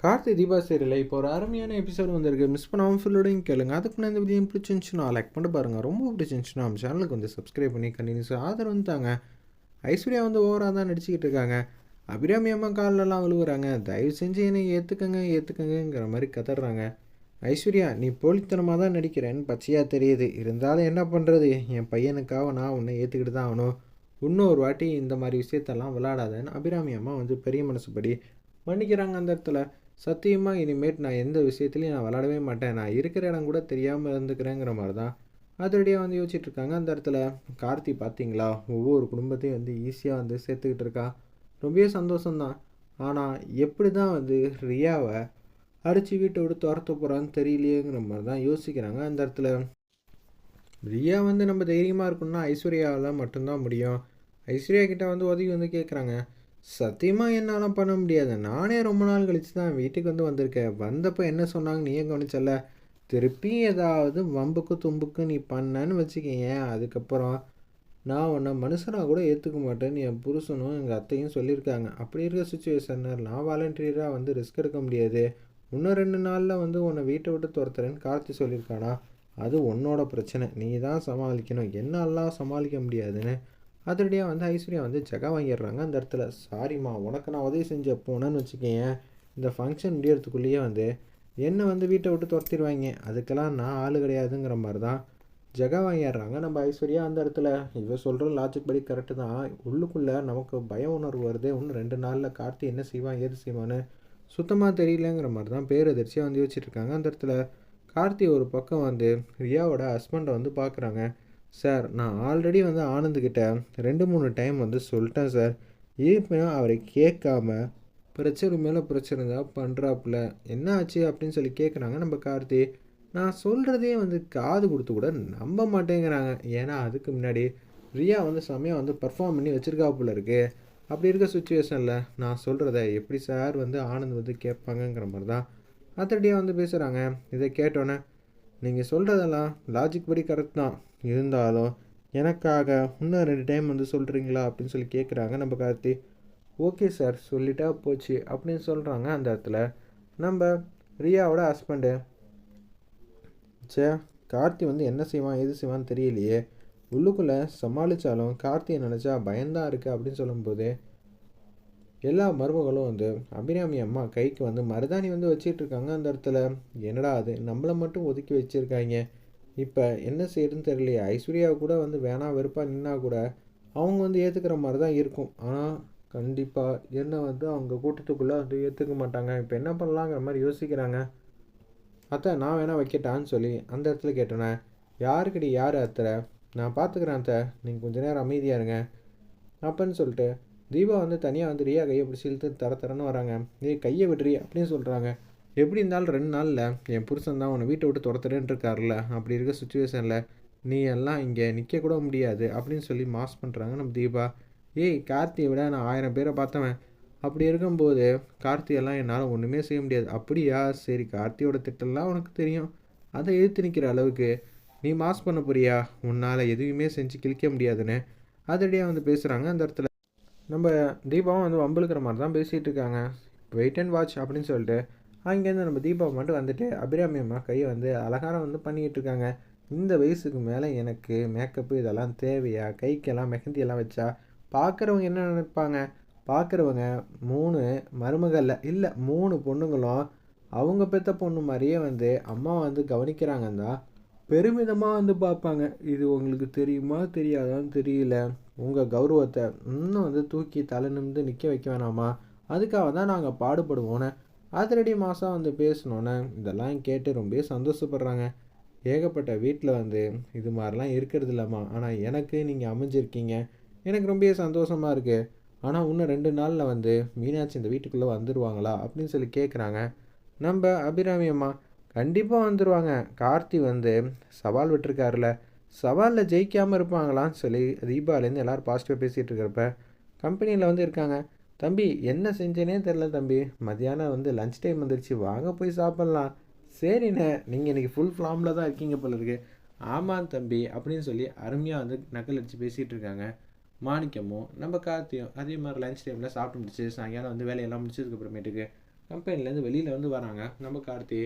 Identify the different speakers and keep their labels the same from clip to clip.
Speaker 1: Karthi Deepa serial இப்போ ஒரு அருமையான எபிசோடு வந்திருக்கு. மிஸ் பண்ணாமல் ஃபுல்லோடையும் கேளுங்க. அதுக்கு நான் இந்த வீடியோ பிடிச்சிருந்துச்சுன்னா லைக் பண்ணி பாருங்கள் ரொம்ப பிடிச்சிருந்துச்சுன்னா நம்ம சேனலுக்கு வந்து சப்ஸ்கிரைப் பண்ணி கண்டினியூஸ் ஆதரவு வந்துட்டாங்க. ஐஸ்வர்யா வந்து ஓவராக தான் நடிச்சுக்கிட்டு இருக்காங்க. அபிராமி அம்மா காலிலலாம் விழுவுறாங்க தயவு செஞ்சு என்னை ஏற்றுக்கங்க ஏற்றுக்கங்கிற மாதிரி கதறாங்க. ஐஸ்வர்யா நீ போலித்தனமாக தான் நடிக்கிறேன்னு பச்சையாக தெரியுது. இருந்தாலும் என்ன பண்ணுறது என் பையனுக்காக நான் உன்னை ஏற்றுக்கிட்டு தான் ஆகணும். இன்னும் ஒரு வாட்டி இந்த மாதிரி விஷயத்தெல்லாம் விளையாடாதேன்னு அபிராமி அம்மா வந்து பெரிய மனசுப்படி மன்னிக்கிறாங்க அந்த இடத்துல. சத்தியமாக இனிமேட் நான் எந்த விஷயத்துலையும் நான் விளாடவே மாட்டேன். நான் இருக்கிற இடம் கூட தெரியாமல் இருந்துக்கிறேங்கிற மாதிரி தான் அதிரடியாக வந்து யோசிச்சுட்டு இருக்காங்க. அந்த இடத்துல கார்த்தி பார்த்தீங்களா ஒவ்வொரு குடும்பத்தையும் வந்து ஈஸியாக வந்து சேர்த்துக்கிட்டு இருக்கா. ரொம்பவே சந்தோஷம்தான். ஆனால் எப்படி தான் வந்து ரியாவை அடித்து வீட்டை விட்டு துரத்த போகிறான்னு தெரியலையேங்கிற மாதிரி தான் யோசிக்கிறாங்க. அந்த இடத்துல ரியா வந்து நம்ம தைரியமாக இருக்கணும்னா ஐஸ்வர்யாவில் மட்டும்தான் முடியும். ஐஸ்வர்யா கிட்டே வந்து உதவி வந்து கேட்குறாங்க சத்தியமாக என்னால் பண்ண முடியாது. நானே ரொம்ப நாள் கழித்து தான் வீட்டுக்கு வந்து வந்திருக்கேன். வந்தப்போ என்ன சொன்னாங்க நீயே கவனிச்சல திருப்பி ஏதாவது வம்புக்கு தும்புக்கு நீ பண்ணன்னு வச்சுக்கேன் அதுக்கப்புறம் நான் உன்னை மனுஷனாக கூட ஏற்றுக்க மாட்டேன்னு என் புருஷனும் எங்கள் அத்தையும் சொல்லியிருக்காங்க. அப்படி இருக்க சுச்சுவேஷனில் நான் வாலண்டியராக வந்து ரிஸ்க் எடுக்க முடியாது. இன்னும் ரெண்டு நாளில் வந்து உன்னை வீட்டை விட்டு துரத்துறேன்னு கார்த்தி சொல்லியிருக்கானா? அது உன்னோட பிரச்சனை. நீ தான் சமாளிக்கணும். என்னெல்லாம் சமாளிக்க முடியாதுன்னு அதிரடியாக வந்து ஐஸ்வர்யா வந்து ஜகா வாங்கிடுறாங்க. அந்த இடத்துல சாரிம்மா உனக்கு நான் உதவி செஞ்ச போனேன்னு வச்சுக்கேன் இந்த ஃபங்க்ஷன் முடியறதுக்குள்ளேயே வந்து என்னை வந்து வீட்டை விட்டு துரத்திடுவாங்க அதுக்கெல்லாம் நான் ஆள் கிடையாதுங்கிற மாதிரி தான் ஜகா வாங்கிடுறாங்க. நம்ம ஐஸ்வர்யா அந்த இடத்துல இவ சொல்கிற லாஜிக் படி கரெக்டு தான். உள்ளுக்குள்ளே நமக்கு பய உணர்வு வருது இன்னும் ரெண்டு நாளில் கார்த்தி என்ன செய்வான் ஏது செய்வான்னு சுத்தமாக தெரியலங்கிற மாதிரி தான் பேரதிர்ச்சியாக வந்து யோசிச்சுட்ருக்காங்க அந்த இடத்துல கார்த்தி ஒரு பக்கம் வந்து ரியாவோட ஹஸ்பண்டை வந்து பார்க்குறாங்க சார் நான் ஆல்ரெடி வந்து ஆனந்துக்கிட்ட ரெண்டு மூணு டைம் வந்து சொல்லிட்டேன் சார். இருப்பினும் அவரை கேட்காம பிரச்சனை மேலே பிரச்சனை தான் பண்ணுறாப்புல என்ன ஆச்சு அப்படின்னு சொல்லி கேட்குறாங்க நம்ம கார்த்தி. நான் சொல்கிறதே வந்து காது கொடுத்து கூட நம்ப மாட்டேங்கிறாங்க. ஏன்னா அதுக்கு முன்னாடி ரியா வந்து செம்மையாக வந்து பர்ஃபார்ம் பண்ணி வச்சுருக்காப்புல இருக்குது அப்படி இருக்க சுச்சுவேஷனில் நான் சொல்கிறத எப்படி சார் வந்து ஆனந்த் வந்து கேட்பாங்கங்கிற மாதிரி தான் அத்தடியாக வந்து பேசுகிறாங்க இதை கேட்டோன்னே நீங்கள் சொல்கிறதெல்லாம் லாஜிக் படி கரெக்ட் தான். இருந்தாலும் எனக்காக இன்னும் ரெண்டு டைம் வந்து சொல்கிறீங்களா அப்படின்னு சொல்லி கேட்குறாங்க நம்ம கார்த்தி. ஓகே சார் சொல்லிட்டா போச்சு அப்படின்னு சொல்கிறாங்க அந்த இடத்துல. நம்ம ரியாவோட ஹஸ்பண்டு சே கார்த்தி வந்து என்ன செய்வான் எது செய்வான்னு தெரியலையே. உள்ளுக்குள்ளே சமாளித்தாலும் கார்த்தியை நினச்சா பயந்தான் இருக்குது அப்படின்னு சொல்லும்போது எல்லா மருமகளும் வந்து அபிராமி அம்மா கைக்கு வந்து மருதாணி வந்து வச்சிட்டு இருக்காங்க அந்த இடத்துல. என்னடா அது? நம்மளை மட்டும் ஒதுக்கி வச்சுருக்காங்க இப்போ என்ன செய்யறதுன்னு தெரியலையே. ஐஸ்வர்யா கூட வந்து வேணா வெறுப்பாக நின்னா கூட அவங்க வந்து ஏற்றுக்கிற மாதிரி தான் இருக்கும். ஆனால் கண்டிப்பாக என்ன வந்து அவங்க கூட்டத்துக்குள்ளே வந்து ஏற்றுக்க மாட்டாங்க. இப்போ என்ன பண்ணலாங்கிற மாதிரி யோசிக்கிறாங்க. அத்தை நான் வேணால் வைக்கட்டான்னு சொல்லி அந்த இடத்துல கேட்டேனே. யாருக்கடி யார் அத்தை? நான் பார்த்துக்கிறேன் அத்தை. நீங்கள் கொஞ்ச நேரம் அமைதியாக இருங்க. அப்பன்னு சொல்லிட்டு தீபா வந்து தனியாக வந்து ரியா கையை பிடிச்சி இழுத்து தர தரன்னு வராங்க. நீ கையை விடுறி அப்படின்னு சொல்கிறாங்க எப்படி இருந்தாலும் ரெண்டு நாளில் என் புருஷன் தான் உன்னை வீட்டை விட்டு துரத்துறேன்னு இருக்கார்ல அப்படி இருக்க சுச்சுவேஷனில் நீ எல்லாம் இங்கே நிற்க கூட முடியாது அப்படின்னு சொல்லி மாஸ் பண்ணுறாங்க நம்ம தீபா. ஏய் கார்த்தியை விட நான் ஆயிரம் பேரை பார்த்தவன். அப்படி இருக்கும்போது கார்த்தியெல்லாம் என்னால் ஒன்றுமே செய்ய முடியாது. அப்படியா? சரி கார்த்தியோட திட்டம்லாம் உனக்கு தெரியும். அதை எழுத்து நிற்கிற அளவுக்கு நீ மாஸ் பண்ண போறியா? உன்னால் எதுவுமே செஞ்சு கிழிக்க முடியாதுன்னு. அதிரடியாக வந்து பேசுகிறாங்க அந்த இடத்துல. நம்ம தீபாவும் வந்து வம்பிழுக்கிற மாதிரி தான் பேசிகிட்டு இருக்காங்க. வெயிட் அண்ட் வாட்ச் அப்படின்னு சொல்லிட்டு அங்கேருந்து நம்ம தீபாவை மட்டும் வந்துட்டு அபிராமி அம்மா கையை வந்து அலங்காரம் வந்து பண்ணிக்கிட்டு இருக்காங்க. இந்த வயசுக்கு மேலே எனக்கு மேக்கப்பு இதெல்லாம் தேவையா? கைக்கெல்லாம் மெஹந்தி எல்லாம் வச்சா பார்க்குறவங்க என்ன நினைப்பாங்க? பார்க்குறவங்க மூணு மருமகளில் இல்லை மூணு பொண்ணுங்களும் அவங்க பெற்ற பொண்ணு மாதிரியே வந்து அம்மா வந்து கவனிக்கிறாங்கன்னா பெருமிதமாக வந்து பார்ப்பாங்க. இது உங்களுக்கு தெரியுமா? தெரியாதான்னு தெரியல. உங்கள் கௌரவத்தை இன்னும் வந்து தூக்கி தலை நிமிந்து நிற்க வைக்க வேணாமா? அதுக்காக தான் நாங்கள் பாடுபடுவோன்னு அதிரடி மாதம் வந்து பேசணுன்னு இதெல்லாம் கேட்டு ரொம்ப சந்தோஷப்படுறாங்க. ஏகப்பட்ட வீட்டில் வந்து இது மாதிரிலாம் இருக்கிறது இல்லைம்மா. ஆனால் எனக்கு நீங்கள் அமைஞ்சிருக்கீங்க. எனக்கு ரொம்ப சந்தோஷமாக இருக்குது ஆனால் இன்னும் ரெண்டு நாளில் வந்து மீனாட்சி இந்த வீட்டுக்குள்ளே வந்துடுவாங்களா அப்படின்னு சொல்லி கேட்குறாங்க நம்ம அபிராமி அம்மா கண்டிப்பாக வந்துடுவாங்க கார்த்தி வந்து சவால் விட்டுருக்காருல. சவாலில் ஜெயிக்காமல் இருப்பாங்களான்னு சொல்லி தீபாவிலேருந்து எல்லோரும் பாசிட்டிவாக பேசிகிட்டு இருக்கிறப்ப கம்பெனியில் வந்து இருக்காங்க. தம்பி என்ன செஞ்சேனே தெரில தம்பி. மதியானம் வந்து லஞ்ச் டைம் வந்துருச்சு. வாங்க போய் சாப்பிட்லாம். சரிண்ணே நீங்கள் இன்றைக்கி ஃபுல் ஃபார்மில் தான் இருக்கீங்க போல இருக்கு. ஆமாம் தம்பி அப்படின்னு சொல்லி அருமையாக வந்து நக்கல் அடித்து பேசிகிட்டு இருக்காங்க. மாணிக்கமும் நம்ம கார்த்தியும் அதே மாதிரி லஞ்ச் டைமில் சாப்பிட்டு முடிச்சு சாயங்காலம் வந்து வேலையெல்லாம் முடிச்சதுக்கப்புறமேட்டுக்கு கம்பெனிலேருந்து வெளியில் வந்து வராங்க. நம்ம கார்த்தி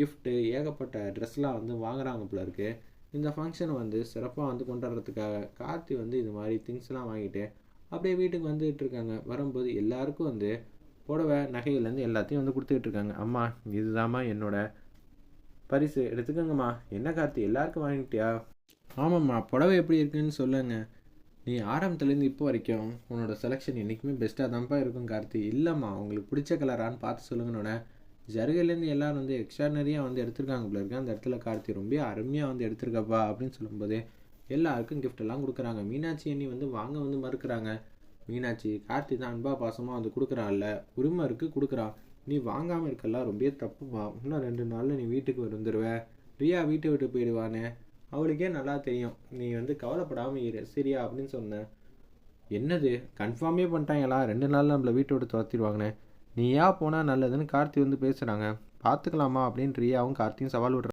Speaker 1: கிஃப்ட்டு ஏகப்பட்ட ட்ரெஸ்லாம் வந்து வாங்குகிறாங்க போல இருக்குது இந்த ஃபங்க்ஷனை வந்து சிறப்பாக வந்து கொண்டாடுறதுக்காக கார்த்தி வந்து இது மாதிரி திங்ஸ்லாம் வாங்கிட்டு அப்படியே வீட்டுக்கு வந்துகிட்டு இருக்காங்க. வரும்போது எல்லாருக்கும் வந்து புடவை நகைகள்லேருந்து எல்லாத்தையும் வந்து கொடுத்துக்கிட்டு இருக்காங்க. அம்மா இதுதாம்மா என்னோட பரிசு. எடுத்துக்கோங்கம்மா. என்ன கார்த்தி எல்லாருக்கும் வாங்கிட்டியா? ஆமாம்மா. புடவை எப்படி இருக்குன்னு சொல்லுங்க. நீ ஆரம்பத்துலேருந்து இப்போ வரைக்கும் உன்னோட செலெக்ஷன் என்றைக்குமே பெஸ்ட்டாக தான்ப்பா இருக்கும் கார்த்தி. இல்லைம்மா உங்களுக்கு பிடிச்ச கலரான்னு பார்த்து சொல்லுங்கன்னோட ஜருகையிலேருந்து எல்லாரும் வந்து எக்ஸ்ட்ரானரியாக வந்து எடுத்திருக்காங்க போல இருக்கு. அந்த இடத்துல கார்த்தி ரொம்ப அருமையாக வந்து எடுத்திருக்கப்பா அப்படின்னு சொல்லும்போது எல்லாருக்கும் gift எல்லாம் கொடுக்குறாங்க. மீனாட்சி அண்ணி வந்து வாங்க வந்து மறுக்கிறாங்க. மீனாட்சி கார்த்தி தான் அன்பா பாசமாக வந்து கொடுக்குறான்ல. உரிமை இருக்குது கொடுக்குறான் நீ வாங்காமல் இருக்கலாம் ரொம்ப தப்புமா இன்னும் ரெண்டு நாளில் நீ வீட்டுக்கு வந்துடுவ ரியா வீட்டை விட்டு போயிடுவானே. அவளுக்கே நல்லா தெரியும். நீ வந்து கவலைப்படாமல் இரு. சரியா அப்படின்னு சொன்னேன் என்னது? கன்ஃபார்மே பண்ணிட்டாங்களா? ரெண்டு நாள் நம்மளை வீட்டை விட்டு துரத்திடுவாங்கண்ணே நீ ஏன் போனால் நல்லதுன்னு கார்த்தி வந்து பேசுகிறாங்க பார்த்துக்கலாமா அப்படின்னு ரியாவும் கார்த்தியும் சவால் விடுறாங்க.